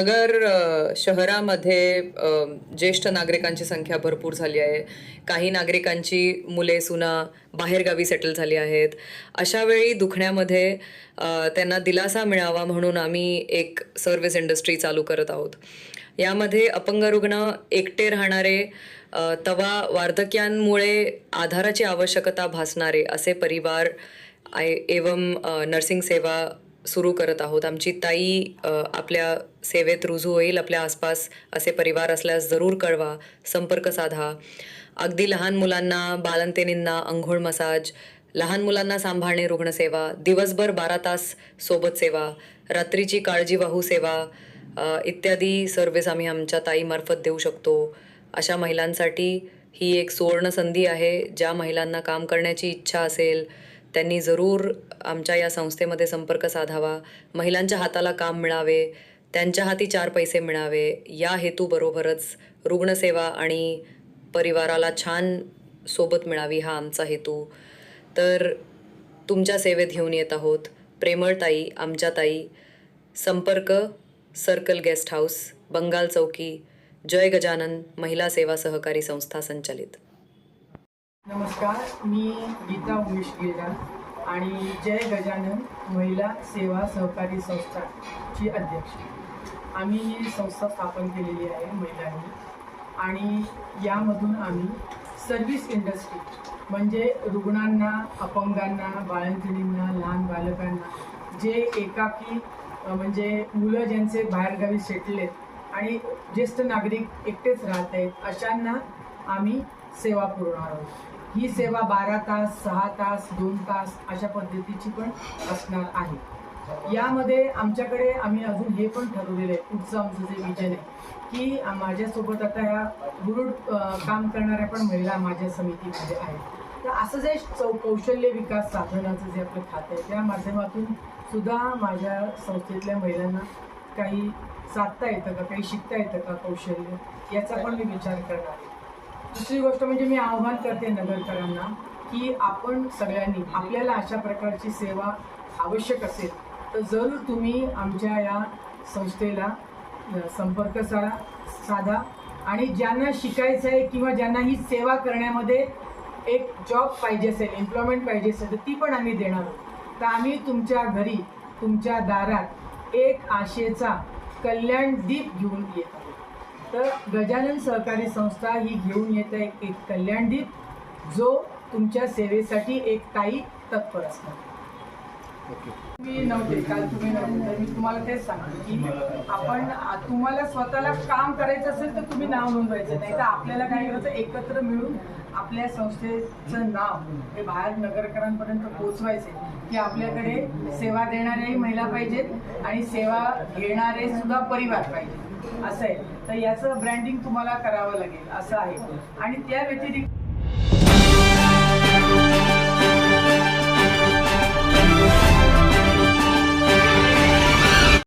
नगर शहरामध्ये ज्येष्ठ नागरिकांची संख्या भरपूर झाली आहे. काही नागरिकांची मुले सुना बाहेरगावी सेटल झाली आहेत. अशा वेळी दुखण्यामध्ये त्यांना दिलासा मिळावा म्हणून आम्ही एक सर्व्हिस इंडस्ट्री चालू करत आहोत. यामध्ये अपंग रुग्ण एकटे राहणारे तवा वार्धक्यांमुळे आधाराची आवश्यकता भासणारे असे परिवार आय एवं नर्सिंग सेवा सुरू करत आहोत. आमची ताई आपल्या सेवेत रुजू होईल आपल्या आसपास असे परिवार असल्यास जरूर कळवा. संपर्क साधा. अगदी लहान मुलांना बालंतेनींना अंघोळ मसाज लहान मुलांना सांभाळणे रुग्णसेवा दिवसभर बारा तास सोबत सेवा रात्रीची काळजीवाहू सेवा इत्यादी सर्व्हिस आम्ही आमच्या ताईमार्फत देऊ शकतो. अशा महिलांसाठी ही एक सुवर्ण संधी आहे. ज्या महिलांना काम करण्याची इच्छा असेल त्यांनी जरूर आमच्या या संस्थेमध्ये संपर्क साधावा महिलांच्या हाताला काम मिळावे त्यांच्या हाती चार पैसे मिळावे या हेतूबरोबरच रुग्णसेवा आणि परिवाराला छान सोबत मिळावी हा आमचा हेतू. तर तुमच्या सेवेत घेऊन येत आहोत. प्रेमळ ताई आमच्या ताई. संपर्क सर्कल गेस्ट हाऊस बंगाल चौकी जय गजानन महिला सेवा सहकारी संस्था संचलित. नमस्कार मी गीता उमेश गेला आणि जय गजानन महिला सेवा सहकारी संस्थाची अध्यक्ष. आम्ही ही संस्था स्थापन केलेली आहे महिलांनी आणि यामधून आम्ही सर्व्हिस इंडस्ट्री म्हणजे रुग्णांना अपंगांना बाळंतिणींना लहान बालकांना जे एकाकी म्हणजे मुलं ज्यांचे बाहेरगावी सेटलेत आणि ज्येष्ठ नागरिक एकटेच राहत आहेत अशांना आम्ही सेवा पुरवणार आहोत. ही सेवा बारा तास सहा तास दोन तास अशा पद्धतीची पण असणार आहे. यामध्ये आमच्याकडे आम्ही अजून हे पण ठरवलेलं आहे पुढचं आमचं जे विजन आहे की माझ्यासोबत आता ह्या गुरुड काम करणाऱ्या पण महिला माझ्या समितीमध्ये आहेत. तर असं जे चौ कौशल्य विकास साधनाचं जे आपलं खातं आहे त्या माध्यमातून सुद्धा माझ्या संस्थेतल्या महिलांना काही साधता येतं का काही शिकता येतं का कौशल्य याचा पण मी विचार करणार आहे. दुसरी गोष्ट म्हणजे मी आव्हान करते नगरकरांना की आपण सगळ्यांनी आपल्याला अशा प्रकारची सेवा आवश्यक असेल तर जरूर तुम्ही आमच्या या संस्थेला संपर्क साधा साधा. आणि ज्यांना शिकायचं आहे किंवा ज्यांना ही सेवा करण्यामध्ये एक जॉब पाहिजे असेल एम्प्लॉयमेंट पाहिजे असेल तर ती पण आम्ही देणार आहोत. तर आम्ही तुमच्या घरी तुमच्या दारात एक आशेचा कल्याण दीप घेऊन येतो. तर गजानन सहकारी संस्था ही घेऊन येत आहे एक कल्याणदीप जो तुमच्या सेवेसाठी एक ताई तत्पर असणार मी नव्हते काल तुम्ही नव्हते. तर मी तुम्हाला तेच सांगते की आपण तुम्हाला स्वतःला काम करायचं असेल तर तुम्ही नाव नोंदवायचं नाही तर आपल्याला काय करायचं एकत्र मिळून आपल्या संस्थेचं नाव हे बाहेर नगरकरांपर्यंत पोहोचवायचे की आपल्याकडे सेवा देणाऱ्याही महिला पाहिजेत आणि सेवा घेणारे सुद्धा परिवार पाहिजे असं आहे. तर याचं ब्रँडिंग तुम्हाला करावं लागेल. असं आहे. आणि त्या व्यतिरिक्त